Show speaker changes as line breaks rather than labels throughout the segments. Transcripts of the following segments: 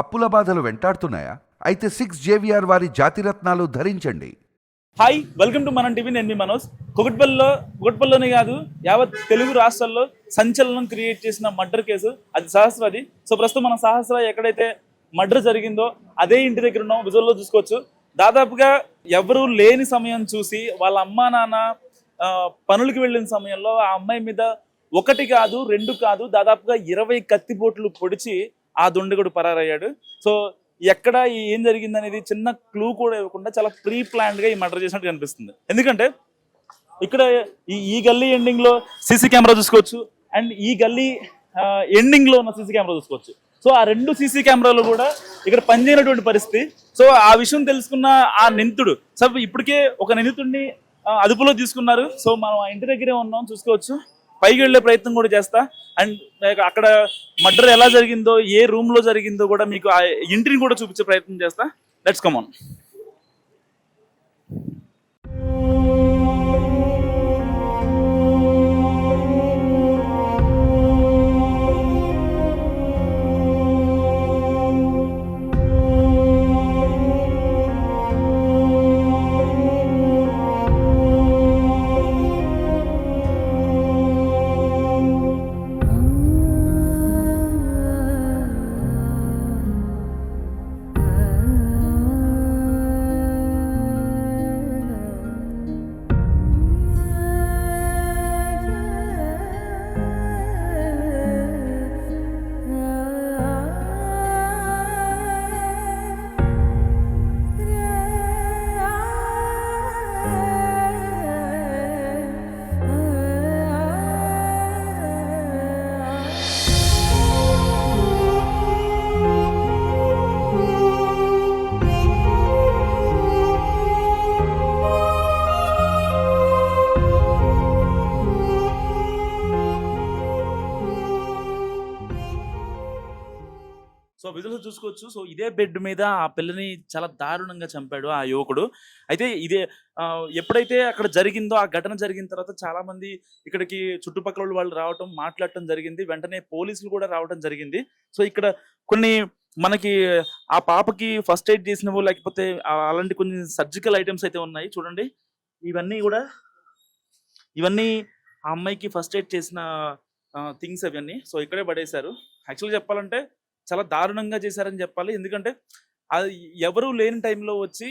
అప్పుల బాధలు వెంటాడుతున్నాయా? అయితే సిక్స్ జేవిఆర్ వారి జాతిరత్నాలు ధరించండి.
Hi welcome to Manam TV నేను మీ మనోజ్. కుకట్పల్లిలో కుకట్పల్లిలోనే కాదు యావత్ తెలుగు రాష్ట్రాల్లో సంచలనం క్రియేట్ చేసిన మర్డర్ కేసు అది సహస్రాది. సో ప్రస్తుతం మన సహస్ర ఎక్కడైతే మర్డర్ జరిగిందో అదే ఇంటి దగ్గర ఉన్నాం విజువల్లో చూసుకోవచ్చు. దాదాపుగా ఎవరు లేని సమయం చూసి వాళ్ళ అమ్మా నాన్న పనులకు వెళ్ళిన సమయంలో ఆ అమ్మాయి మీద ఒకటి కాదు రెండు కాదు దాదాపుగా ఇరవై కత్తిపోట్లు పొడిచి ఆ దుండగుడు పరారయ్యాడు. సో ఎక్కడ ఏం జరిగింది అనేది చిన్న క్లూ కూడా ఇవ్వకుండా చాలా ప్రీ ప్లాన్డ్గా ఈ మర్డర్ చేసినట్టు కనిపిస్తుంది. ఎందుకంటే ఇక్కడ ఈ ఈ గల్లీ ఎండింగ్లో సీసీ కెమెరా చూసుకోవచ్చు అండ్ ఈ గల్లీ ఎండింగ్లో ఉన్న సీసీ కెమెరా చూసుకోవచ్చు. సో ఆ రెండు సీసీ కెమెరాలు కూడా ఇక్కడ పనిచేయనటువంటి పరిస్థితి. సో ఆ విషయం తెలుసుకున్న ఆ నిందితుడు సో ఇప్పటికే ఒక నిందితుడిని అదుపులో తీసుకున్నారు. సో మనం ఆ ఇంటి దగ్గరే ఉన్నాం చూసుకోవచ్చు. పైకి వెళ్ళే ప్రయత్నం కూడా చేస్తా. అండ్ అక్కడ మర్డర్ ఎలా జరిగిందో ఏ రూమ్లో జరిగిందో కూడా మీకు ఆ ఇంటిని కూడా చూపించే ప్రయత్నం చేస్తా. లెట్స్ కమ్ ఆన్ చూసుకోవచ్చు సో ఇదే బెడ్ మీద ఆ పిల్లని చాలా దారుణంగా చంపాడు ఆ యువకుడు. అయితే ఇదే ఎప్పుడైతే అక్కడ జరిగిందో ఆ ఘటన జరిగిన తర్వాత చాలా మంది ఇక్కడికి చుట్టుపక్కల వాళ్ళు రావటం మాట్లాడటం జరిగింది. వెంటనే పోలీసులు కూడా రావటం జరిగింది. సో ఇక్కడ కొన్ని మనకి ఆ పాపకి ఫస్ట్ ఎయిడ్ చేసినవో లేకపోతే అలాంటి కొన్ని సర్జికల్ ఐటమ్స్ అయితే ఉన్నాయి. చూడండి. ఇవన్నీ కూడా ఇవన్నీ ఆ అమ్మాయికి ఫస్ట్ ఎయిడ్ చేసిన థింగ్స్ అవన్నీ సో ఇక్కడే పడేశారు. యాక్చువల్గా చెప్పాలంటే చాలా దారుణంగా చేశారని చెప్పాలి. ఎందుకంటే అది ఎవరు లేని టైంలో వచ్చి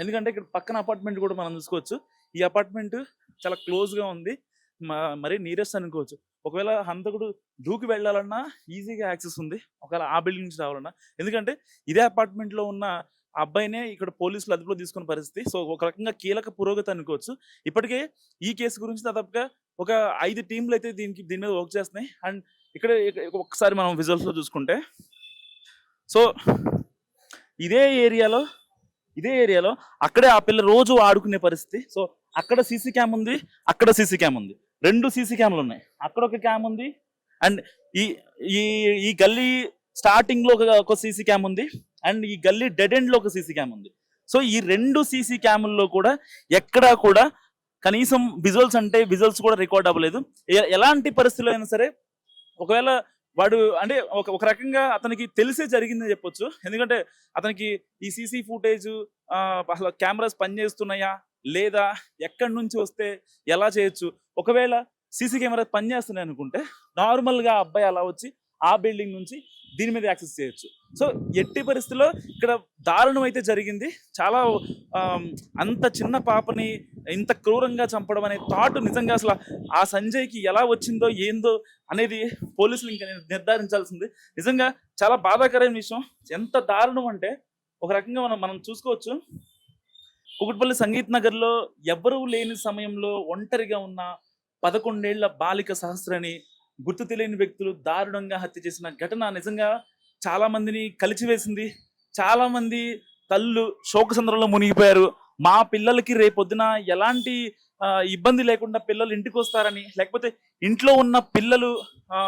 ఎందుకంటే ఇక్కడ పక్కన అపార్ట్మెంట్ కూడా మనం చూసుకోవచ్చు. ఈ అపార్ట్మెంట్ చాలా క్లోజ్గా ఉంది. మరి మరీ నీరెస్ట్ అనుకోవచ్చు. ఒకవేళ హంతకుడు దూకి వెళ్ళాలన్నా ఈజీగా యాక్సెస్ ఉంది. ఒకవేళ ఆ బిల్డింగ్ నుంచి రావాలన్నా. ఎందుకంటే ఇదే అపార్ట్మెంట్లో ఉన్న అబ్బాయినే ఇక్కడ పోలీసులు అదుపులో తీసుకున్న పరిస్థితి. సో ఒక రకంగా కీలక పురోగతి అనుకోవచ్చు. ఇప్పటికే ఈ కేసు గురించి దాదాపుగా ఒక ఐదు టీంలు అయితే దీనికి దీని మీద వర్క్ చేస్తున్నాయి. అండ్ ఇక్కడ ఒకసారి మనం విజువల్స్లో చూసుకుంటే సో ఇదే ఏరియాలో ఇదే ఏరియాలో అక్కడే ఆ పిల్ల రోజు ఆడుకునే పరిస్థితి. సో అక్కడ సీసీ క్యామ్ ఉంది అక్కడ సీసీ క్యామ్ ఉంది. రెండు సీసీ క్యామ్లు ఉన్నాయి. అక్కడ ఒక క్యామ్ ఉంది అండ్ ఈ ఈ ఈ గల్లీ స్టార్టింగ్లో ఒక ఒక సీసీ క్యామ్ ఉంది అండ్ ఈ గల్లీ డెడ్ ఎండ్లో ఒక సీసీ క్యామ్ ఉంది. సో ఈ రెండు సీసీ క్యాముల్లో కూడా ఎక్కడా కూడా కనీసం విజువల్స్ అంటే విజువల్స్ కూడా రికార్డ్ అవ్వలేదు. ఎలాంటి పరిస్థితుల్లో అయినా సరే ఒకవేళ వాడు అంటే ఒక ఒక రకంగా అతనికి తెలిసే జరిగిందని చెప్పొచ్చు. ఎందుకంటే అతనికి ఈ సీసీ ఫుటేజ్ అసలు కెమెరాస్ పనిచేస్తున్నాయా? లేదా? ఎక్కడి నుంచి వస్తే ఎలా చేయొచ్చు? ఒకవేళ సీసీ కెమెరా పనిచేస్తున్నాయి అనుకుంటే నార్మల్గా అబ్బాయి అలా వచ్చి ఆ బిల్డింగ్ నుంచి దీని మీద యాక్సెస్ చేయొచ్చు. సో ఎట్టి పరిస్థితుల్లో ఇక్కడ దారుణం అయితే జరిగింది. చాలా అంత చిన్న పాపని ఇంత క్రూరంగా చంపడం అనే థాట్ నిజంగా అసలు ఆ సంజయ్కి ఎలా వచ్చిందో ఏందో అనేది పోలీసులు ఇంకా నిర్ధారించాల్సింది. నిజంగా చాలా బాధాకరమైన విషయం. ఎంత దారుణం అంటే ఒక రకంగా మనం మనం చూసుకోవచ్చు. కుకుట్పల్లి సంగీత్ నగర్లో ఎవ్వరూ లేని సమయంలో ఒంటరిగా ఉన్న పదకొండేళ్ళ బాలిక సహస్రని గుర్తు తెలియని వ్యక్తులు దారుణంగా హత్య చేసిన ఘటన నిజంగా చాలామందిని కలిచివేసింది. చాలామంది తల్లు శోక శోకసంద్రంలో మునిగిపోయారు. మా పిల్లలకి రేపొద్దున ఎలాంటి ఆ, ఇబ్బంది లేకుండా పిల్లలు ఇంటికి వస్తారని లేకపోతే ఇంట్లో ఉన్న పిల్లలు ఆ,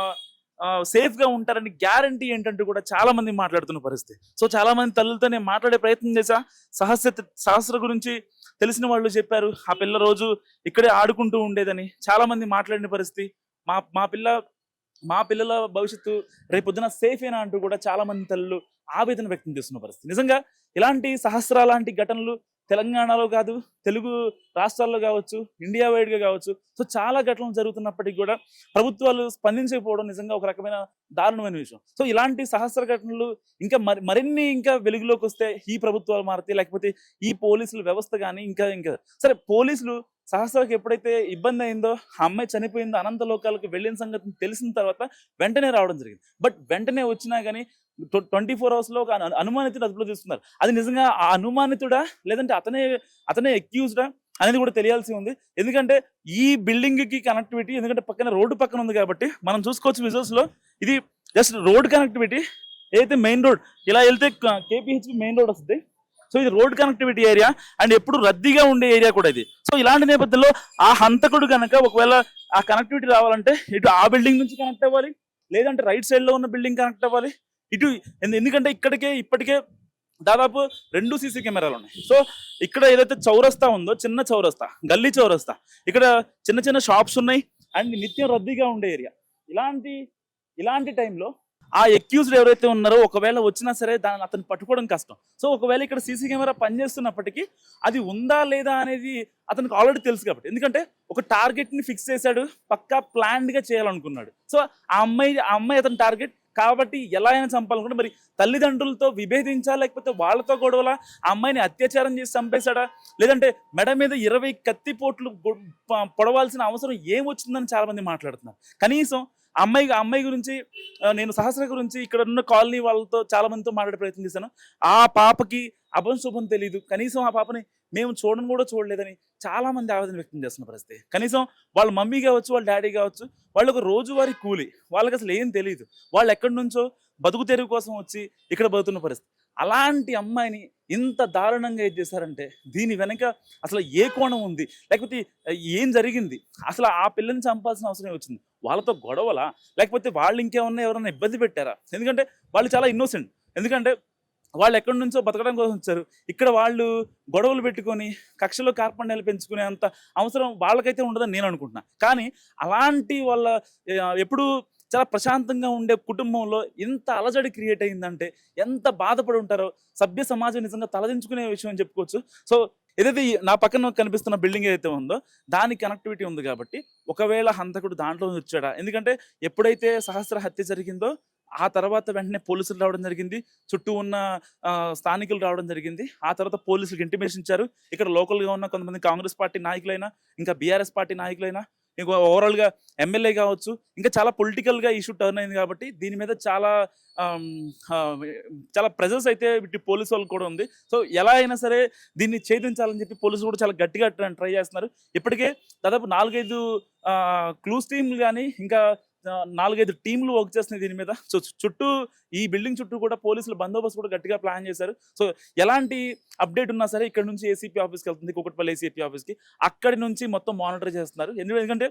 గా ఉంటారని గ్యారంటీ ఏంటంటూ కూడా చాలా మంది మాట్లాడుతున్న పరిస్థితి. సో చాలా మంది తల్లులతో నేను మాట్లాడే ప్రయత్నం చేశా. సహస్ర సహస్ర గురించి తెలిసిన వాళ్ళు చెప్పారు. ఆ పిల్ల రోజు ఇక్కడే ఆడుకుంటూ ఉండేదని చాలా మంది మాట్లాడిన పరిస్థితి. మా మా పిల్ల మా పిల్లల భవిష్యత్తు రేపొద్దున సేఫేనా అంటూ కూడా చాలా మంది తల్లులు ఆవేదన వ్యక్తం చేస్తున్న పరిస్థితి. నిజంగా ఇలాంటి సహస్ర లాంటి ఘటనలు తెలంగాణలో కాదు తెలుగు రాష్ట్రాల్లో కావచ్చు ఇండియా వైడ్గా కావచ్చు. సో చాలా ఘటనలు జరుగుతున్నప్పటికీ కూడా ప్రభుత్వాలు స్పందించకపోవడం నిజంగా ఒక రకమైన దారుణమైన విషయం. సో ఇలాంటి సహస్ర ఘటనలు ఇంకా మరి మరిన్ని ఇంకా వెలుగులోకి వస్తే ఈ ప్రభుత్వాలు మారితే లేకపోతే ఈ పోలీసుల వ్యవస్థ కానీ ఇంకా ఇంకా. సరే పోలీసులు సహస్రకు ఎప్పుడైతే ఇబ్బంది అయిందో ఆ అమ్మాయి చనిపోయిందో అనంత లోకాలకు వెళ్ళిన సంగతి తెలిసిన తర్వాత వెంటనే రావడం జరిగింది. బట్ వెంటనే వచ్చినా కానీ ట్వంటీ ఫోర్ అవర్స్లో ఒక అనుమానితుడు అదుపులో తీసుకున్నారు. అది నిజంగా ఆ అనుమానితుడా? లేదంటే అతనే అతనే ఎక్యూజ్డా అనేది కూడా తెలియాల్సి ఉంది. ఎందుకంటే ఈ బిల్డింగ్కి కనెక్టివిటీ ఎందుకంటే పక్కన రోడ్డు పక్కన ఉంది కాబట్టి మనం చూసుకోవచ్చు విజువల్స్లో. ఇది జస్ట్ రోడ్ కనెక్టివిటీ ఏదైతే మెయిన్ రోడ్ ఇలా వెళ్తే కేపీహెచ్ మెయిన్ రోడ్ వస్తుంది. సో ఇది రోడ్ కనెక్టివిటీ ఏరియా అండ్ ఎప్పుడు రద్దీగా ఉండే ఏరియా కూడా ఇది. సో ఇలాంటి నేపథ్యంలో ఆ హంతకుడు కనుక ఒకవేళ ఆ కనెక్టివిటీ రావాలంటే ఇటు ఆ బిల్డింగ్ నుంచి కనెక్ట్ అవ్వాలి. లేదంటే రైట్ సైడ్లో ఉన్న బిల్డింగ్ కనెక్ట్ అవ్వాలి. ఇటు ఎందుకంటే ఇక్కడికే ఇప్పటికే దాదాపు రెండు సీసీ కెమెరాలు ఉన్నాయి. సో ఇక్కడ ఏదైతే చౌరస్తా ఉందో చిన్న చౌరస్తా గల్లీ చౌరస్తా ఇక్కడ చిన్న చిన్న షాప్స్ ఉన్నాయి అండ్ నిత్యం రద్దీగా ఉండే ఏరియా. ఇలాంటి ఇలాంటి టైంలో ఆ ఎక్యూజ్డ్ ఎవరైతే ఉన్నారో ఒకవేళ వచ్చినా సరే దాన్ని అతను పట్టుకోవడం కష్టం. సో ఒకవేళ ఇక్కడ సీసీ కెమెరా పనిచేస్తున్నప్పటికీ అది ఉందా లేదా అనేది అతనికి ఆల్రెడీ తెలుసు కాబట్టి. ఎందుకంటే ఒక టార్గెట్ని ఫిక్స్ చేశాడు పక్కా ప్లాన్డ్గా చేయాలనుకున్నాడు. సో ఆ అమ్మాయి ఆ అమ్మాయి అతని టార్గెట్ కాబట్టి ఎలా అయినా చంపాలనుకుంటే మరి తల్లిదండ్రులతో విభేదించా లేకపోతే వాళ్ళతో గొడవల? ఆ అమ్మాయిని అత్యాచారం చేసి చంపేశాడా? లేదంటే మెడ మీద ఇరవై కత్తిపోట్లు పొడవాల్సిన అవసరం ఏమొచ్చిందని చాలా మంది మాట్లాడుతున్నారు. కనీసం అమ్మాయి అమ్మాయి గురించి నేను సహస్ర గురించి ఇక్కడ ఉన్న కాలనీ వాళ్ళతో చాలా మందితో మాట్లాడే ప్రయత్నం చేశాను. ఆ పాపకి అభం శుభం తెలియదు కనీసం ఆ పాపని మేము చూడడం కూడా చూడలేదని చాలా మంది ఆవేదన వ్యక్తం చేస్తున్న పరిస్థితి. కనీసం వాళ్ళ మమ్మీ కావచ్చు వాళ్ళ డాడీ కావచ్చు వాళ్ళకు ఒక రోజువారీ కూలి. వాళ్ళకి అసలు ఏం తెలియదు వాళ్ళు ఎక్కడి నుంచో బతుకు తెరువు కోసం వచ్చి ఇక్కడ బతుకుతున్న పరిస్థితి. అలాంటి అమ్మాయిని ఇంత దారుణంగా ఏం చేశారంటే దీని వెనక అసలు ఏ కోణం ఉంది? లేకపోతే ఏం జరిగింది? అసలు ఆ పిల్లని చంపాల్సిన అవసరం వచ్చింది వాళ్ళతో గొడవలా? లేకపోతే వాళ్ళు ఇంకేమన్నా ఎవరైనా ఇబ్బంది పెట్టారా? ఎందుకంటే వాళ్ళు చాలా ఇన్నోసెంట్ ఎందుకంటే వాళ్ళు ఎక్కడి నుంచో బతకడం కోసం వచ్చారు. ఇక్కడ వాళ్ళు గొడవలు పెట్టుకొని కక్షలో కార్పణ్యాలు పెంచుకునే అంత అవసరం వాళ్ళకైతే ఉండదని నేను అనుకుంటున్నా. కానీ అలాంటి వాళ్ళ ఎప్పుడూ ఎప్పుడు చాలా ప్రశాంతంగా ఉండే కుటుంబంలో ఎంత అలజడి క్రియేట్ అయిందంటే ఎంత బాధపడి ఉంటారో సభ్య సమాజం నిజంగా తలదించుకునే విషయం అని చెప్పుకోవచ్చు. సో ఏదైతే నా పక్కన కనిపిస్తున్న బిల్డింగ్ ఏదైతే ఉందో దాని కనెక్టివిటీ ఉంది కాబట్టి ఒకవేళ హంతకుడు దాంట్లో నుంచి వచ్చాడా ఎందుకంటే ఎప్పుడైతే సహస్ర హత్య జరిగిందో ఆ తర్వాత వెంటనే పోలీసులు రావడం జరిగింది. చుట్టూ ఉన్న స్థానికులు రావడం జరిగింది. ఆ తర్వాత పోలీసులకు ఇంటిమేషన్ ఇచ్చారు. ఇక్కడ లోకల్గా ఉన్న కొంతమంది కాంగ్రెస్ పార్టీ నాయకులైనా ఇంకా బీఆర్ఎస్ పార్టీ నాయకులైనా ఇంకా ఓవరాల్గా ఎమ్మెల్యే కావచ్చు ఇంకా చాలా పొలిటికల్గా ఇష్యూ టర్న్ అయింది కాబట్టి దీని మీద చాలా చాలా ప్రెజర్స్ అయితే ఇటు పోలీసు వాళ్ళు కూడా ఉంది. సో ఎలా అయినా సరే దీన్ని ఛేదించాలని చెప్పి పోలీసులు కూడా చాలా గట్టిగా ట్రై చేస్తున్నారు. ఇప్పటికే దాదాపు నాలుగైదు క్లూస్ టీంలు కానీ ఇంకా నాలుగైదు టీంలు వర్క్ చేస్తున్నాయి దీని మీద. సో చుట్టూ ఈ బిల్డింగ్ చుట్టూ కూడా పోలీసులు బందోబస్తు కూడా గట్టిగా ప్లాన్ చేశారు. సో ఎలాంటి అప్డేట్ ఉన్నా సరే ఇక్కడ నుంచి ఏసీపీ ఆఫీస్కి వెళ్తుంది కుకట్పల్లి ఏసీపీ ఆఫీస్కి అక్కడి నుంచి మొత్తం మానిటర్ చేస్తున్నారు. ఎందుకంటే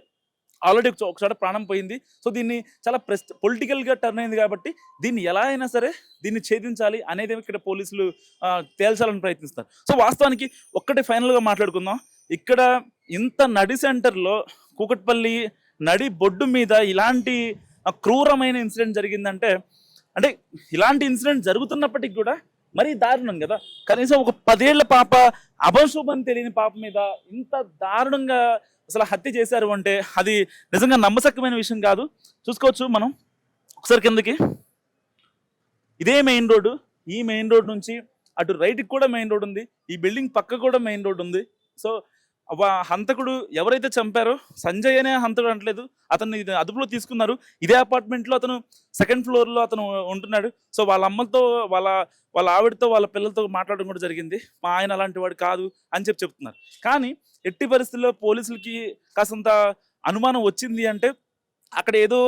ఆల్రెడీ ఒకసారి ప్రాణం పోయింది. సో దీన్ని చాలా ప్రెస్ పొలిటికల్గా టర్న్ అయింది కాబట్టి దీన్ని ఎలా అయినా సరే దీన్ని ఛేదించాలి అనేది ఇక్కడ పోలీసులు తేల్చాలని ప్రయత్నిస్తారు సో వాస్తవానికి ఒక్కటి ఫైనల్గా మాట్లాడుకుందాం. ఇక్కడ ఇంత నడి సెంటర్లో కూకట్పల్లి నడి బొడ్డు మీద ఇలాంటి క్రూరమైన ఇన్సిడెంట్ జరిగిందంటే అంటే ఇలాంటి ఇన్సిడెంట్ జరుగుతున్నప్పటికి కూడా మరీ దారుణం కదా. కనీసం ఒక పదేళ్ళ పాప అభశుభం తెలియని పాప మీద ఇంత దారుణంగా అసలు హత్య చేశారు అంటే అది నిజంగా నమ్మసక్కమైన విషయం కాదు. చూసుకోవచ్చు మనం. ఒకసారి కిందకి. ఇదే మెయిన్ రోడ్డు. ఈ మెయిన్ రోడ్ నుంచి అటు రైట్కి కూడా మెయిన్ రోడ్ ఉంది. ఈ బిల్డింగ్ పక్క కూడా మెయిన్ రోడ్ ఉంది. సో హంతకుడు ఎవరైతే చంపారో సంజయ్ అనే హంతకుడు అంటలేదు అతన్ని ఇది అదుపులో తీసుకున్నారు. ఇదే అపార్ట్మెంట్లో అతను సెకండ్ ఫ్లోర్లో అతను ఉంటున్నాడు. సో వాళ్ళ అమ్మతో వాళ్ళ వాళ్ళ ఆవిడతో వాళ్ళ పిల్లలతో మాట్లాడడం కూడా జరిగింది. మా ఆయన అలాంటి వాడు కాదు అని చెప్పి చెప్తున్నారు. కానీ ఎట్టి పరిస్థితుల్లో పోలీసులకి కాసంత అనుమానం వచ్చింది అంటే అక్కడ ఏదో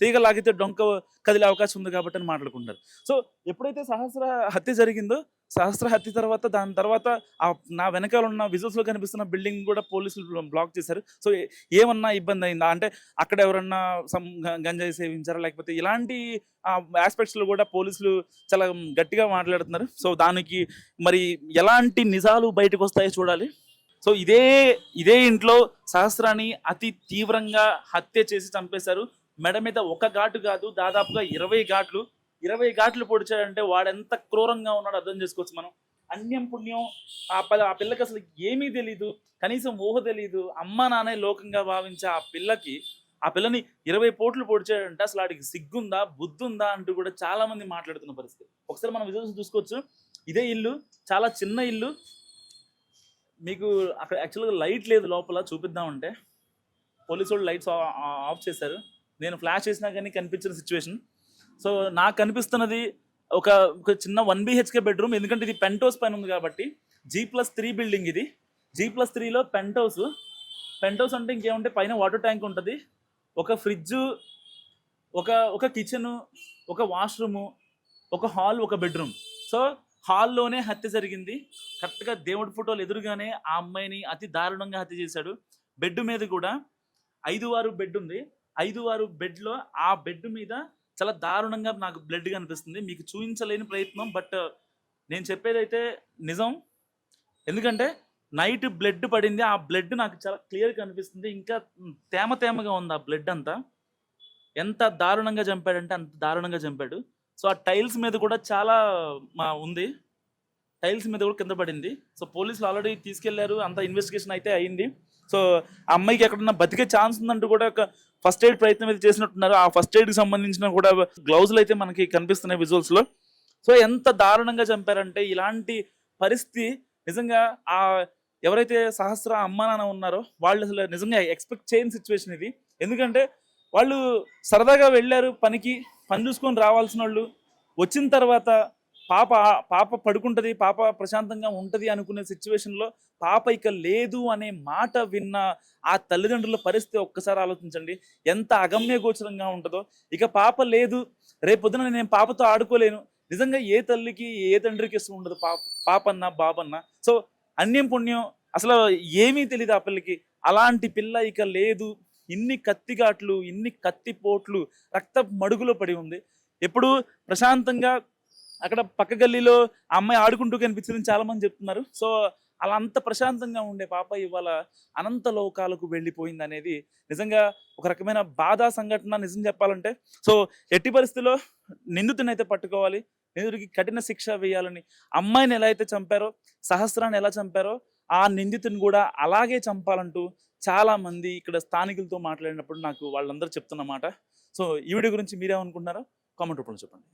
తీగ లాగితే డొంక కదిలే అవకాశం ఉంది కాబట్టి అని మాట్లాడుకుంటారు సో ఎప్పుడైతే సహస్ర హత్య జరిగిందో సహస్ర హత్య తర్వాత దాని తర్వాత ఆ నా వెనకాల ఉన్న విజువల్స్లో కనిపిస్తున్న బిల్డింగ్ కూడా పోలీసులు బ్లాక్ చేశారు. సో ఏమన్నా ఇబ్బంది అయిందా అంటే అక్కడ ఎవరన్నా సమ్ గంజాయి సేవించారా? లేకపోతే ఇలాంటి ఆస్పెక్ట్స్లో కూడా పోలీసులు చాలా గట్టిగా మాట్లాడుతున్నారు. సో దానికి మరి ఎలాంటి నిజాలు బయటకు వస్తాయో చూడాలి. సో ఇదే ఇదే ఇంట్లో సహస్రాన్ని అతి తీవ్రంగా హత్య చేసి చంపేశారు. మెడ మీద ఒక ఘాటు కాదు దాదాపుగా ఇరవై ఘాట్లు ఇరవై ఘాట్లు పొడిచాడంటే వాడు ఎంత క్రూరంగా ఉన్నాడో అర్థం చేసుకోవచ్చు మనం. అన్యం పుణ్యం ఆ పిల్ల ఆ పిల్లకి అసలు ఏమీ తెలీదు కనీసం ఊహ తెలీదు. అమ్మ నాన్నే లోకంగా భావించే ఆ పిల్లకి ఆ పిల్లని ఇరవై పోట్లు పొడిచాడంటే అసలు వాడికి సిగ్గుందా బుద్ధుందా అంటూ కూడా చాలా మంది మాట్లాడుతున్న పరిస్థితి. ఒకసారి మనం విజువల్స్ చూసుకోవచ్చు. ఇదే ఇల్లు చాలా చిన్న ఇల్లు. మీకు అక్కడ యాక్చువల్గా లైట్ లేదు లోపల చూపిద్దామంటే. పోలీసు వాళ్ళు లైట్స్ ఆఫ్ చేశారు. నేను ఫ్లాష్ చేసినా కానీ కనిపించిన సిచ్యువేషన్. సో నాకు అనిపిస్తున్నది ఒక ఒక చిన్న వన్ బిహెచ్కే బెడ్రూమ్ ఎందుకంటే ఇది పెంట్ హౌస్ పైన ఉంది కాబట్టి జీ ప్లస్ త్రీ బిల్డింగ్ ఇది. జీ ప్లస్ త్రీలో పెంట్ హౌస్. పెంట్ హౌస్ అంటే ఇంకేముంటే పైన వాటర్ ట్యాంక్ ఉంటుంది. ఒక ఫ్రిడ్జ్ ఒక ఒక కిచెను ఒక వాష్రూము ఒక హాల్ ఒక బెడ్రూమ్. సో హాల్లోనే హత్య జరిగింది. కరెక్ట్గా దేవుడి ఫోటోలు ఎదురుగానే ఆ అమ్మాయిని అతి దారుణంగా హత్య చేశాడు. బెడ్ మీద కూడా ఐదు వారు బెడ్ ఉంది ఐదు వారు బెడ్లో ఆ బెడ్ మీద చాలా దారుణంగా నాకు బ్లడ్ కనిపిస్తుంది మీకు చూపించలేని ప్రయత్నం బట్ uh, నేను చెప్పేదైతే నిజం. ఎందుకంటే నైట్ బ్లడ్ పడింది. ఆ బ్లడ్ నాకు చాలా క్లియర్ కనిపిస్తుంది ఇంకా తేమ తేమగా ఉంది ఆ బ్లడ్ అంతా. ఎంత దారుణంగా చంపాడంటే అంత దారుణంగా చంపాడు. సో ఆ టైల్స్ మీద కూడా చాలా మా ఉంది. టైల్స్ మీద కూడా కింద పడింది. సో పోలీసులు ఆల్రెడీ తీసుకెళ్ళారు. అంత ఇన్వెస్టిగేషన్ అయితే అయింది. సో ఆ అమ్మాయికి ఎక్కడన్నా బతికే ఛాన్స్ ఉందంటూ కూడా ఒక ఫస్ట్ ఎయిడ్ ప్రయత్నం అయితే చేసినట్టున్నారు. ఆ ఫస్ట్ ఎయిడ్కి సంబంధించిన కూడా గ్లౌజులు అయితే మనకి కనిపిస్తున్నాయి విజువల్స్లో. లో సో ఎంత దారుణంగా చంపారంటే ఇలాంటి పరిస్థితి నిజంగా ఆ ఎవరైతే సహస్ర అమ్మ నాన్న ఉన్నారో వాళ్ళు అసలు నిజంగా ఎక్స్పెక్ట్ చేయని సిచ్యువేషన్ ఇది. ఎందుకంటే వాళ్ళు సరదాగా వెళ్ళారు పనికి పని చూసుకొని రావాల్సిన వాళ్ళు వచ్చిన తర్వాత పాప పాప పడుకుంటుంది పాప ప్రశాంతంగా ఉంటుంది అనుకునే సిచ్యువేషన్లో పాప ఇక లేదు అనే మాట విన్న ఆ తల్లిదండ్రుల పరిస్థితి ఒక్కసారి ఆలోచించండి. ఎంత అగమ్య గోచరంగా ఉంటుందో. ఇక పాప లేదు. రేపొద్దున నేను పాపతో ఆడుకోలేను. నిజంగా ఏ తల్లికి ఏ తండ్రికి ఇష్టం ఉండదు పాప పాపన్న బాబన్న. సో అన్యం పుణ్యం అసలు ఏమీ తెలియదు ఆ పిల్లకి. అలాంటి పిల్ల ఇక లేదు. ఇన్ని కత్తిఘాట్లు ఇన్ని కత్తిపోట్లు రక్త మడుగులో పడి ఉంది. ఎప్పుడు ప్రశాంతంగా అక్కడ పక్క గల్లీలో ఆ అమ్మాయి ఆడుకుంటూ కనిపించిందని చాలామంది చెప్తున్నారు. సో అలా అంత ప్రశాంతంగా ఉండే పాప ఇవాళ అనంత లోకాలకు వెళ్ళిపోయింది అనేది నిజంగా ఒక రకమైన బాధా సంఘటన నిజం చెప్పాలంటే. సో ఎట్టి పరిస్థితిలో నిందితునైతే అయితే పట్టుకోవాలి. నిందితుడికి కఠిన శిక్ష వేయాలని అమ్మాయిని ఎలా అయితే చంపారో సహస్రాన్ని ఎలా చంపారో ఆ నిందితుని కూడా అలాగే చంపాలంటూ చాలామంది ఇక్కడ స్థానికులతో మాట్లాడినప్పుడు నాకు వాళ్ళందరూ చెప్తున్నమాట సో ఈ వీడియో గురించి మీరేమనుకుంటున్నారో కామెంట్ రూపంలో చెప్పండి.